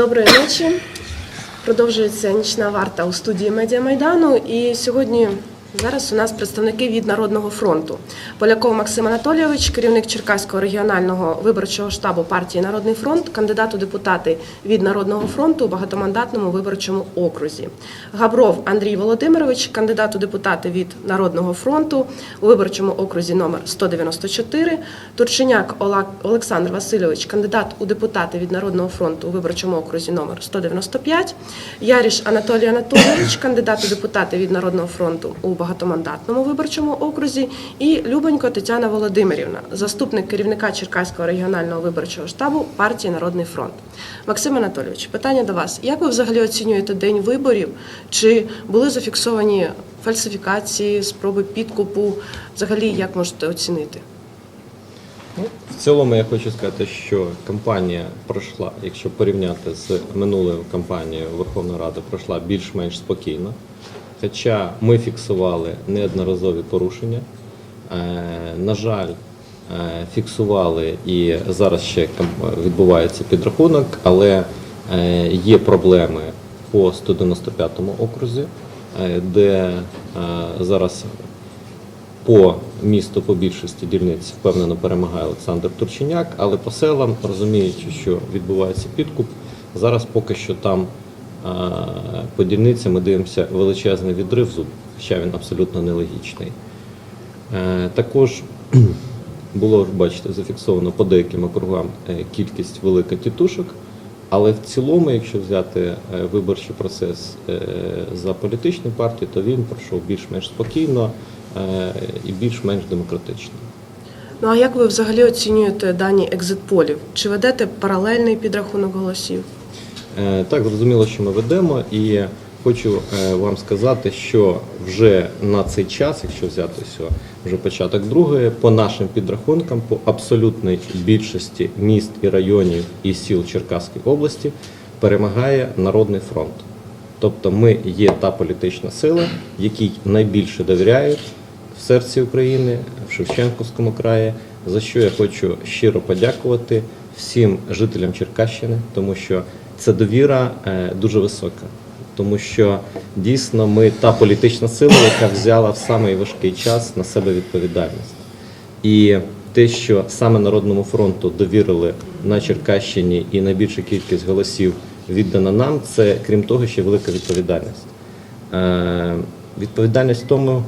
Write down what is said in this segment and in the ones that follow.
Доброї ночі. Продовжується нічна варта у студії Медіа Майдану. І сьогодні зараз у нас представники від Народного фронту. Поляков Максим Анатолійович, керівник Черкаського регіонального виборчого штабу партії Народний фронт, кандидат у депутати від Народного фронту у багатомандатному виборчому окрузі. Габров Андрій Володимирович, кандидат у депутати від Народного фронту у виборчому окрузі номер 194. Турченяк Олександр Васильович, кандидат у депутати від Народного фронту у виборчому окрузі номер 195. Яріш Анатолій Анатолійович, кандидат у депутати від Народного фронту у багатомандатному виборчому окрузі. І Любонько Тетяна Володимирівна, заступник керівника Черкаського регіонального виборчого штабу партії Народний фронт. Максим Анатолійович, питання до вас: як ви взагалі оцінюєте день виборів? Чи були зафіксовані фальсифікації, спроби підкупу? Взагалі, як можете оцінити? Ну, в цілому я хочу сказати, що кампанія пройшла, якщо порівняти з минулою кампанією Верховної Ради, пройшла більш-менш спокійно. Хоча ми фіксували неодноразові порушення. Е, на жаль, е, фіксували і зараз ще відбувається підрахунок, але е, є проблеми по 195 окрузі, де зараз по місту по більшості дільниць впевнено перемагає Олександр Турченяк, але по селам, розуміючи, що відбувається підкуп, зараз поки що там по дільницям ми дивимося величезний відрив зуб, хоча він абсолютно нелогічний. Е, Також було, бачите, зафіксовано по деяким округам е, кількість велика тітушок, але в цілому, якщо взяти е, виборчий процес за політичну партію, то він пройшов більш-менш спокійно і більш-менш демократично. Ну а як ви взагалі оцінюєте дані екзит-полів? Чи ведете паралельний підрахунок голосів? Е, Так, зрозуміло, що ми ведемо, і хочу е, вам сказати, що вже на цей час, якщо взяти все, вже початок другої, по нашим підрахункам, по абсолютній більшості міст і районів і сіл Черкаської області перемагає Народний фронт. Тобто ми є та політична сила, якій найбільше довіряють в серці України, в Шевченківському краї, за що я хочу щиро подякувати всім жителям Черкащини, тому що ця довіра е, дуже висока. Тому що дійсно ми та політична сила, яка взяла в самий важкий час на себе відповідальність. І те, що саме Народному фронту довірили на Черкащині і найбільша кількість голосів віддана нам, це крім того, ще велика відповідальність. Е, відповідальність в тому,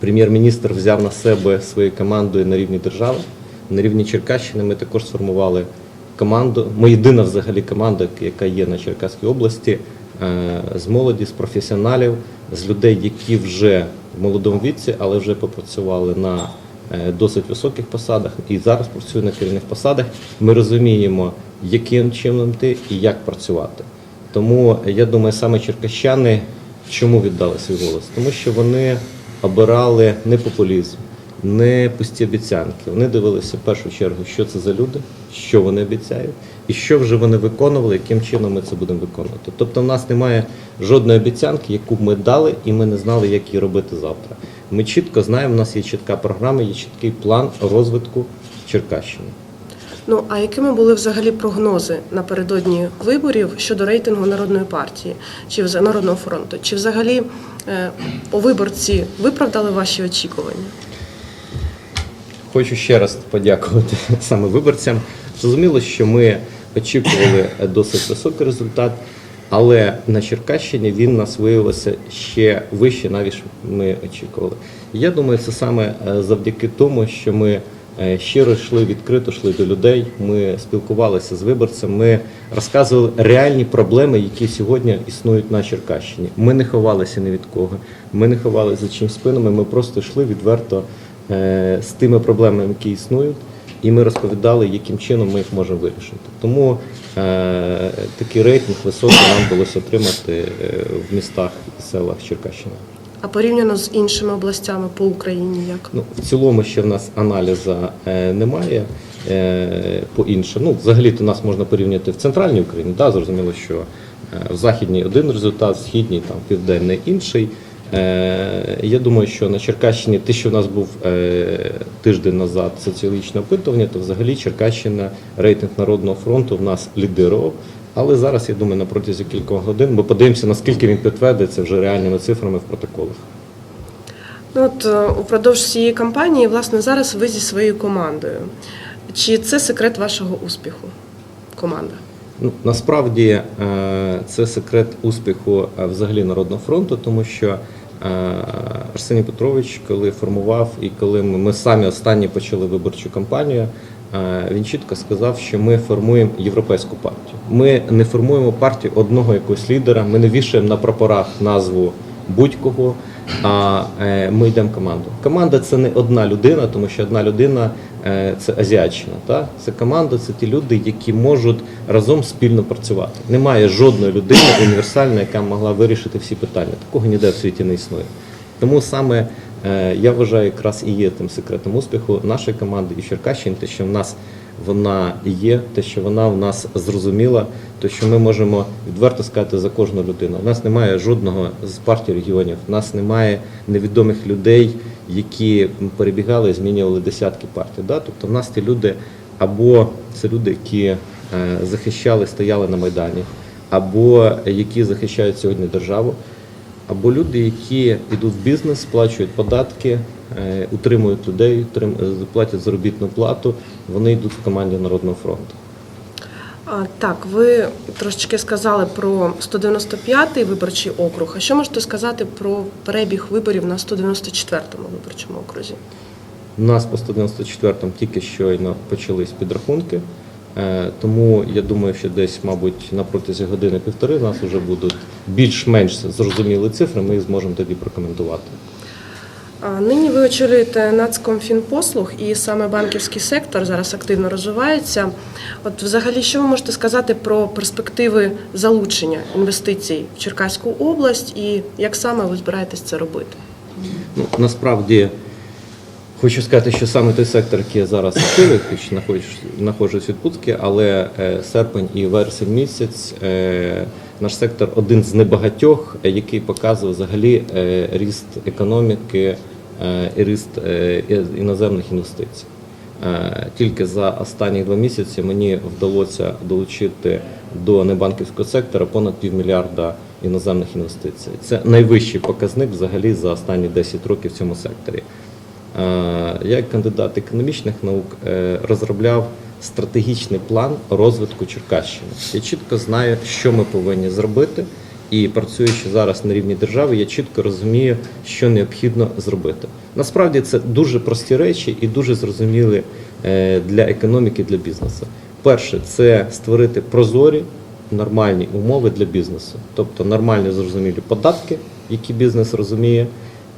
прем'єр-міністр взяв на себе своєю командою на рівні держави. На рівні Черкащини ми також сформували команду. Ми єдина взагалі команда, яка є на Черкаській області, е, з молоді, з професіоналів, з людей, які вже в молодому віці, але вже попрацювали на е, досить високих посадах і зараз працюють на керівних посадах. Ми розуміємо, яким чином йти і як працювати. Тому я думаю, саме черкащани чому віддали свій голос? Тому що вони обирали не популізм, не пусті обіцянки. Вони дивилися в першу чергу, що це за люди, що вони обіцяють, і що вже вони виконували, яким чином ми це будемо виконувати. Тобто, в нас немає жодної обіцянки, яку ми дали, і ми не знали, як її робити завтра. Ми чітко знаємо, у нас є чітка програма, є чіткий план розвитку Черкащини. Ну а якими були взагалі прогнози напередодні виборів щодо рейтингу народної партії чи народного фронту? Чи взагалі е, виборці виправдали ваші очікування? Хочу ще раз подякувати саме виборцям. Зрозуміло, що ми очікували досить високий результат, але на Черкащині він нас виявився ще вище, навіть ми очікували. Я думаю, це саме е, завдяки тому, що ми е, щиро йшли відкрито, йшли до людей. Ми спілкувалися з виборцем. Ми розказували реальні проблеми, які сьогодні існують на Черкащині. Ми не ховалися ні від кого. Ми не ховалися за чим спинами. Ми просто йшли відверто з тими проблемами, які існують, і ми розповідали, яким чином ми їх можемо вирішити. Тому е, такий рейтинг високий нам вдалося отримати е, в містах і селах Черкащини. А порівняно з іншими областями по Україні, як Ну, в цілому ще в нас аналізу е, немає е, по іншим. Ну, взагалі-то нас можна порівняти в центральній Україні. Да, зрозуміло, що е, в західній один результат, в східній, там, південний інший. Е, я думаю, що на Черкащині, те, що в нас був е, тиждень назад соціологічне опитування, то взагалі Черкащина рейтинг Народного фронту в нас лідирував. Але зараз, я думаю, на протязі кількох годин ми подивимося, наскільки він підтвердиться вже реальними цифрами в протоколах. Ну, от е, упродовж цієї кампанії, власне, зараз ви зі своєю командою. Чи це секрет вашого успіху? Команда? Ну, насправді е, це секрет успіху е, взагалі Народного фронту, тому що е, Арсеній Петрович, коли формував і коли ми, самі останні почали виборчу кампанію, він чітко сказав, що ми формуємо європейську партію. Ми не формуємо партію одного якогось лідера, ми не вішаємо на прапорах назву будь-кого. А е, ми йдемо команду. Команда це не одна людина, тому що одна людина е, це азіатчина. Та? Це команда, це ті люди, які можуть разом спільно працювати. Немає жодної людини універсальної, яка могла вирішити всі питання. Такого ніде в світі не існує. Тому саме е, я вважаю, якраз і є тим секретом успіху нашої команди і Черкащини, те, що в нас вона є, те, що вона в нас зрозуміла, то що ми можемо відверто сказати за кожну людину. У нас немає жодного з партій регіонів, у нас немає невідомих людей, які перебігали і змінювали десятки партій. Да? Тобто в нас ті люди або це люди, які е, захищали, стояли на Майдані, або які захищають сьогодні державу, або люди, які йдуть в бізнес, сплачують податки, е, утримують людей, платять заробітну плату, вони йдуть в команді Народного фронту. Так, ви трошечки сказали про 195-й виборчий округ. А що можете сказати про перебіг виборів на 194-му виборчому окрузі? У нас по 194-му тільки щойно почались підрахунки, е, тому я думаю, що десь, мабуть, на протязі години-півтори нас вже будуть більш-менш зрозумілі цифри, ми їх зможемо тоді прокоментувати. Нині ви очолюєте Нацкомфінпослуг і саме банківський сектор зараз активно розвивається. От взагалі, що ви можете сказати про перспективи залучення інвестицій в Черкаську область і як саме ви збираєтесь це робити? Ну, насправді хочу сказати, що саме той сектор, який я зараз активую, хоч знаходжусь- знаходжусь в відпустці, але е, серпень і вересень місяць е, наш сектор один з небагатьох, е, який показує взагалі ріст економіки і ріст е, іноземних інвестицій. Е, Тільки за останні два місяці мені вдалося долучити до небанківського сектора понад півмільярда іноземних інвестицій. Це найвищий показник взагалі за останні 10 років в цьому секторі. Е, Я, як кандидат економічних наук, е, розробляв стратегічний план розвитку Черкащини. Я чітко знаю, що ми повинні зробити, і працюючи зараз на рівні держави, я чітко розумію, що необхідно зробити. Насправді це дуже прості речі і дуже зрозумілі е, для економіки, для бізнесу. Перше, це створити прозорі, нормальні умови для бізнесу, тобто нормальні зрозумілі податки, які бізнес розуміє,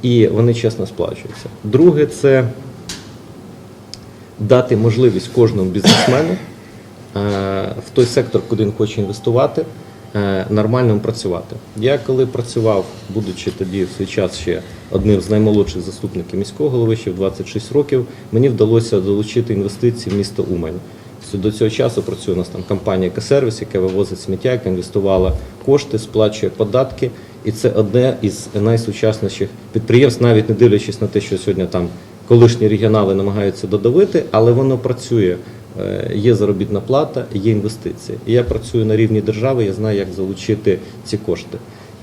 і вони чесно сплачуються. Друге, це дати можливість кожному бізнесмену е, в той сектор, куди він хоче інвестувати, нормально працювати. Я коли працював, будучи тоді в свій час ще одним з наймолодших заступників міського голови, ще в 26 років, мені вдалося долучити інвестиції в місто Умань. До цього часу працює у нас там компанія «Екосервіс», яка вивозить сміття, яка інвестувала кошти, сплачує податки. І це одне із найсучасніших підприємств, навіть не дивлячись на те, що сьогодні там колишні регіонали намагаються додавити, але воно працює. Е, Є заробітна плата, є інвестиції. І я працюю на рівні держави, я знаю, як залучити ці кошти.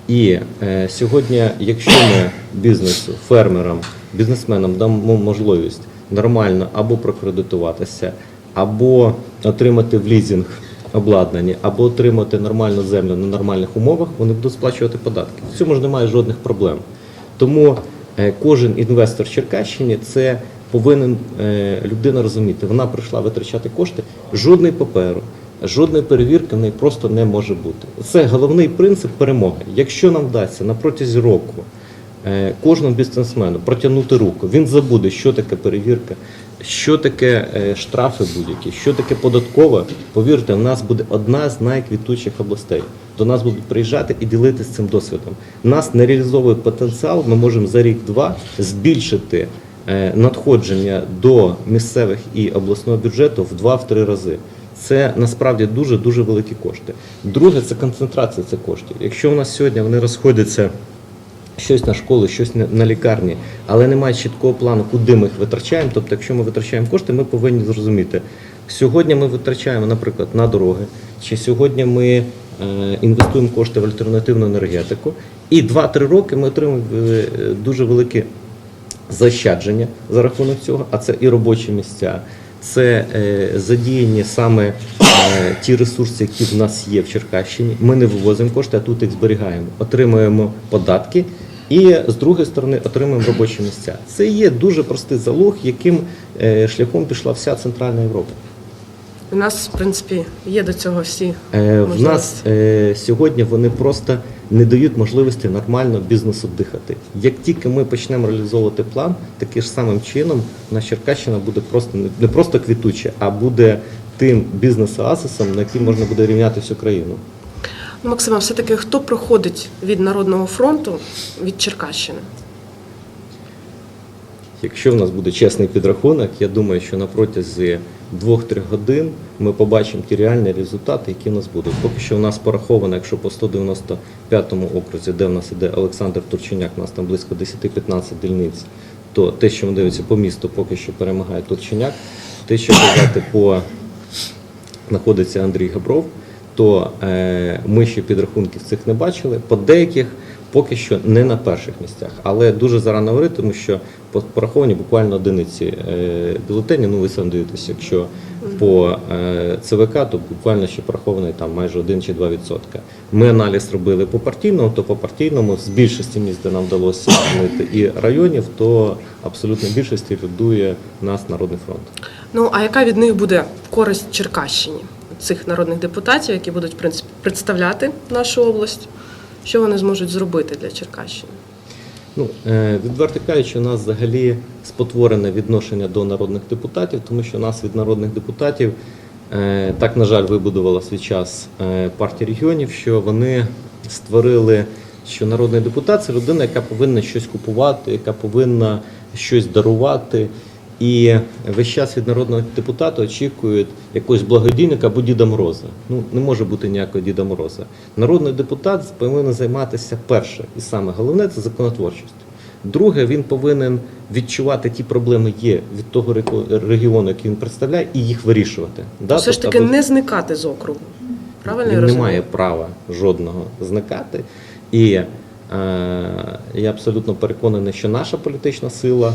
І е, сьогодні, якщо ми бізнесу, фермерам, бізнесменам дамо можливість нормально або прокредитуватися, або отримати в лізинг обладнання, або отримати нормальну землю на нормальних умовах, вони будуть сплачувати податки. В цьому ж немає жодних проблем. Тому е, кожен інвестор в Черкащині це повинен е, людина розуміти. Вона прийшла витрачати кошти, жодної паперу, жодної перевірки в неї просто не може бути. Це головний принцип перемоги. Якщо нам вдасться на протязі року е, кожному бізнесмену протягнути руку, він забуде, що таке перевірка, що таке е, штрафи будь-які, що таке податкова. Повірте, в нас буде одна з найквітучих областей. До нас будуть приїжджати і ділитися цим досвідом. Нас не реалізовує потенціал. Ми можемо за рік-два збільшити надходження до місцевих і обласного бюджету в 2-3 рази. Це насправді дуже дуже великі кошти. Друге, це концентрація цих коштів. Якщо у нас сьогодні вони розходяться щось на школи, щось на- на лікарні, але немає чіткого плану, куди ми їх витрачаємо. Тобто, якщо ми витрачаємо кошти, ми повинні зрозуміти, Сьогодні ми витрачаємо, наприклад, на дороги, чи сьогодні ми е, інвестуємо кошти в альтернативну енергетику, і 2-3 роки ми отримуємо е, дуже великі заощадження за рахунок цього, а це і робочі місця, це е, задіяні саме е, ті ресурси, які в нас є в Черкащині. Ми не вивозимо кошти, а тут їх зберігаємо, отримуємо податки. І з другої сторони отримуємо робочі місця. Це є дуже простий залог, яким е, шляхом пішла вся Центральна Європа. У нас, в принципі, є до цього всі Е, в нас сьогодні вони просто не дають можливості нормально бізнесу дихати. Як тільки ми почнемо реалізовувати план, таким ж самим чином наша Черкащина буде просто не- просто квітуча, а буде тим бізнес-оазисом, на який можна буде рівняти всю країну. Ну, Максима, все-таки хто проходить від Народного фронту від Черкащини? Якщо в нас буде чесний підрахунок, я думаю, що на протязі 2-3 годин ми побачимо ті реальні результати, які в нас будуть. Поки що в нас пораховано, якщо по 195-му окрузі, де в нас іде Олександр Турченяк, у нас там близько 10-15 дільниць, то те, що ми дивимося по місту, поки що перемагає Турченяк. Те, що казати по знаходиться Андрій Габров, то е, ми ще підрахунків цих не бачили. По деяких поки що не на перших місцях. Але дуже зарано говорити, тому що по- пораховані буквально одиниці е, бюлетенів. Ну ви сам дивитеся, якщо по е, ЦВК, то буквально ще порахований там майже 1 чи 2 відсотка. Ми аналіз робили по партійному, то по партійному з більшості міст, де нам вдалося змінити і районів, то абсолютно більшості лідує нас Народний фронт. Ну а яка від них буде користь Черкащині? Цих народних депутатів, які будуть в принципі представляти нашу область, що вони зможуть зробити для Черкащини? Ну, е, відверто кажучи, у нас взагалі спотворене відношення до народних депутатів, тому що нас від народних депутатів е, так, на жаль, вибудувала свій час е, партія регіонів, що вони створили, що народний депутат це людина, яка повинна щось купувати, яка повинна щось дарувати. І весь час від народного депутата очікують якогось благодійника або Діда Мороза. Ну не може бути ніякого Діда Мороза. Народний депутат повинен займатися перше, і саме головне це законотворчістю. Друге, він повинен відчувати ті проблеми є від того регіону, який він представляє, і їх вирішувати. Да? Все ж Тобто, таки або- не зникати з округу. Правильно я він не розумію? має права жодного зникати. І е, я абсолютно переконаний, що наша політична сила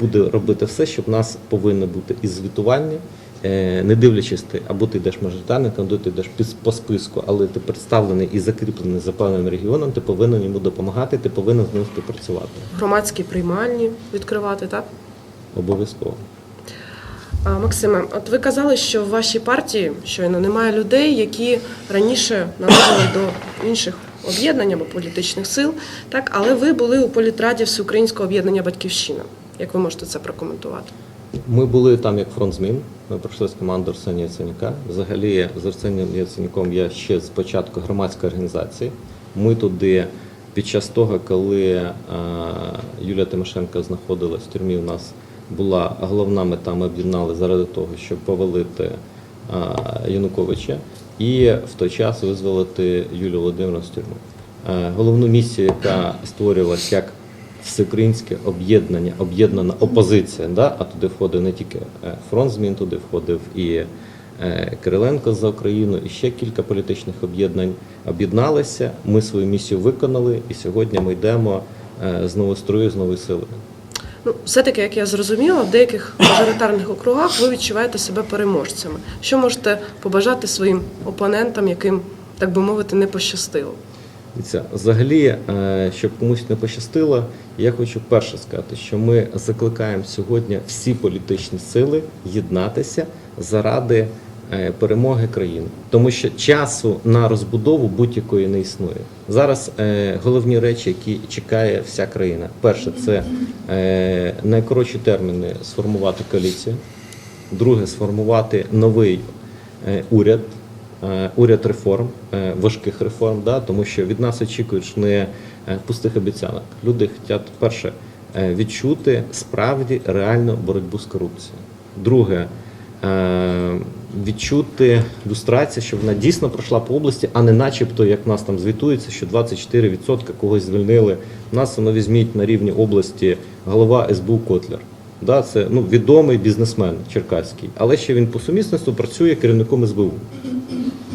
буде робити все, щоб нас повинно бути і звітування, е, не дивлячись ти, або ти йдеш мажоритарником, або ти йдеш по списку, але ти представлений і закріплений за певним регіоном, ти повинен йому допомагати, ти повинен з ним співпрацювати. Громадські приймальні відкривати, так? Обов'язково. Максиме, от ви казали, що в вашій партії щойно немає людей, які раніше належали до інших об'єднань або політичних сил, так, але ви були у політраді Всеукраїнського об'єднання Батьківщина. Як ви можете це прокоментувати? Ми були там як фронт змін. Ми пройшли з команди Арсенія Яценюка. Взагалі, з Арсенієм Яценюком я ще з початку громадської організації. Ми туди під час того, коли е, Юлія Тимошенко знаходилась в тюрмі, у нас була головна мета. Ми об'єднали заради того, щоб повалити е, Януковича і в той час визволити Юлію Володимирівну з тюрми. Е, Головну місію, яка створювалася як всеукраїнське об'єднання, об'єднана опозиція. Да? А туди входив не тільки е, фронт змін, туди входив і е, Кириленко за Україну, і ще кілька політичних об'єднань об'єдналися. Ми свою місію виконали, і сьогодні ми йдемо е, з новою строю, з новою силою. Ну, все-таки, як я зрозуміла, в деяких мажоритарних округах ви відчуваєте себе переможцями. Що можете побажати своїм опонентам, яким, так би мовити, не пощастило? Дивіться, взагалі, е, щоб комусь не пощастило, я хочу перше сказати, що ми закликаємо сьогодні всі політичні сили єднатися заради е, перемоги країни, тому що часу на розбудову будь-якої не існує. Зараз е, головні речі, які чекає вся країна. Перше, це найкоротші терміни сформувати коаліцію. Друге, сформувати новий уряд, уряд реформ, е, важких реформ, да, тому що від нас очікують не е, пустих обіцянок. Люди хочуть перше е, відчути справді реальну боротьбу з корупцією. Друге, е, відчути люстрацію, щоб вона дійсно пройшла по області, а не начебто, як нас там звітується, що 24% когось звільнили. Нас воно візьміть на рівні області голова СБУ Котлер. Да, це ну, відомий бізнесмен черкаський, але ще він по сумісництву працює керівником СБУ.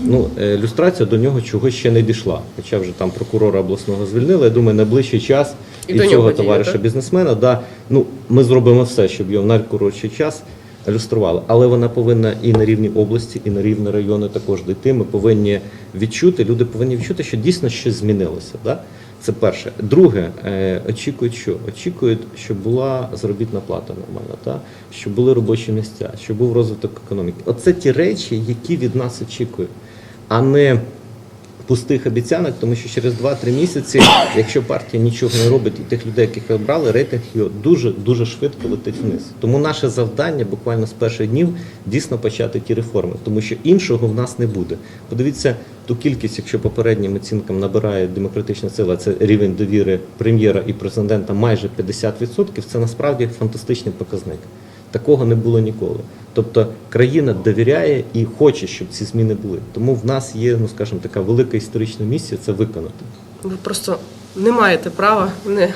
Ну, е, люстрація до нього чогось ще не дійшла. Хоча вже там прокурора обласного звільнили. Я думаю, найближчий час І і, цього товариша бізнесмена. да, ну, ми зробимо все, щоб його в найкоротший час люстрували. Але вона повинна і на рівні області, і на рівні району також дійти. Ми повинні відчути, люди повинні відчути, що дійсно щось змінилося. Да? Це перше. Друге, е, очікують що? Очікують, щоб була заробітна плата нормальна, та? щоб були робочі місця, щоб був розвиток економіки. Оце ті речі, які від нас очікують, а не пустих обіцянок, тому що через 2-3 місяці, якщо партія нічого не робить і тих людей, яких обрали, рейтинг його дуже дуже швидко летить вниз. Тому наше завдання буквально з перших днів дійсно почати ті реформи, тому що іншого в нас не буде. Подивіться ту кількість, якщо попереднім оцінкам набирає демократична сила, це рівень довіри прем'єра і президента майже 50%, Це насправді фантастичний показник. Такого не було ніколи. Тобто країна довіряє і хоче, щоб ці зміни були. Тому в нас є, ну скажімо, така велика історична місія це виконати. Ви просто не маєте права не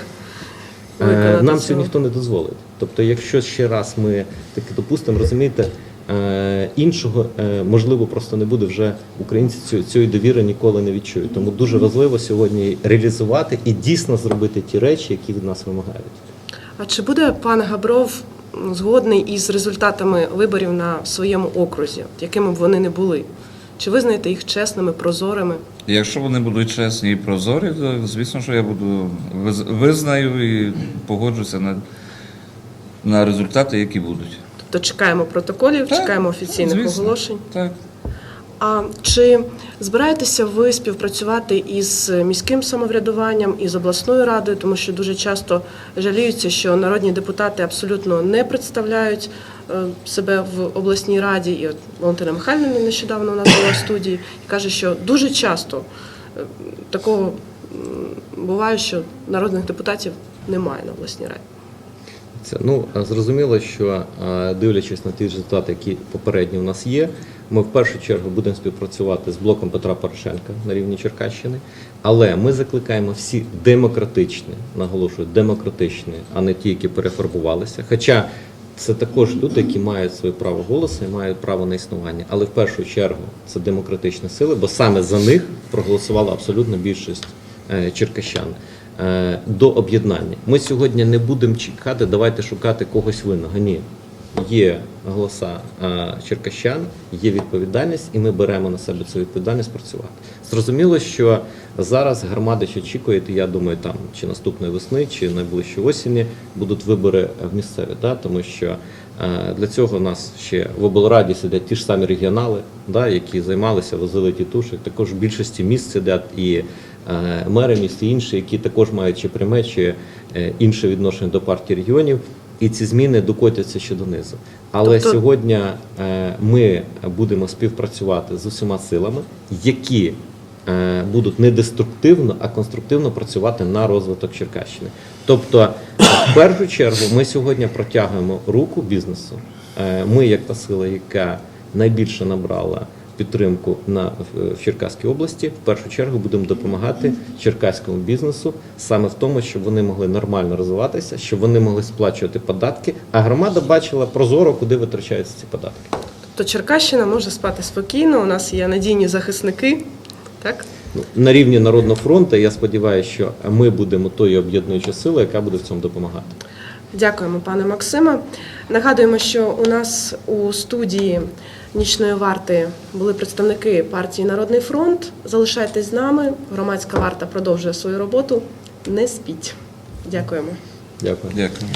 Е, виконати Нам цього. цього ніхто не дозволить. Тобто, якщо ще раз ми таки допустимо, розумієте, е, іншого е, можливо просто не буде вже українці цієї довіри ніколи не відчують. Тому дуже важливо сьогодні реалізувати і дійсно зробити ті речі, які від нас вимагають. А чи буде пан Габров згодний із результатами виборів на своєму окрузі, якими б вони не були? Чи визнаєте їх чесними, прозорими? Якщо вони будуть чесні і прозорі, то звісно, що я буду виз- визнаю і погоджуся на, на результати, які будуть. Тобто чекаємо протоколів, Так, чекаємо офіційних звісно. оголошень. Так. А чи збираєтеся ви співпрацювати із міським самоврядуванням, із обласною радою, тому що дуже часто жаліються, що народні депутати абсолютно не представляють е, себе в обласній раді. І от Валентина Михайлівна нещодавно у нас була в студії і каже, що дуже часто е, такого буває, що народних депутатів немає на обласній раді. Це ну зрозуміло, що дивлячись на ті результати, які попередні у нас є, ми в першу чергу будемо співпрацювати з блоком Петра Порошенка на рівні Черкащини. Але ми закликаємо всі демократичні, наголошую, демократичні, а не ті, які перефарбувалися. Хоча це також люди, які мають своє право голосу і мають право на існування. Але в першу чергу це демократичні сили, бо саме за них проголосувала абсолютна більшість е, черкащан е, до об'єднання. Ми сьогодні не будемо чекати, давайте шукати когось винного. Ні. Є голоса е, черкащан, є відповідальність, і ми беремо на себе цю відповідальність працювати. Зрозуміло, що зараз громади що очікують, я думаю, там чи наступної весни, чи найближчої осені будуть вибори в місцеві, да? тому що е, для цього у нас ще в облраді сидять ті ж самі регіонали, да? які займалися, возили тітушек. Також в більшості міст сидять і е, мери міст, і інші, які також мають чи пряме, чи інше відношення до партії регіонів. І ці зміни докотяться ще донизу. Але Тобто- сьогодні е, ми будемо співпрацювати з усіма силами, які е, будуть не деструктивно, а конструктивно працювати на розвиток Черкащини. Тобто, в першу чергу, ми сьогодні протягуємо руку бізнесу. Е, Ми, як та сила, яка найбільше набрала підтримку на в- в Черкаській області, в першу чергу будемо допомагати черкаському бізнесу саме в тому, щоб вони могли нормально розвиватися, щоб вони могли сплачувати податки, а громада бачила прозоро, куди витрачаються ці податки. Тобто Черкащина може спати спокійно, у нас є надійні захисники. Так? Ну, На рівні Народного фронту я сподіваюся, що ми будемо тою об'єднуючою силою, яка буде в цьому допомагати. Дякуємо, пане Максиме. Нагадуємо, що у нас у студії нічної варти були представники партії Народний фронт. Залишайтесь з нами. Громадська варта продовжує свою роботу. Не спіть. Дякуємо. Дякую. Дякую.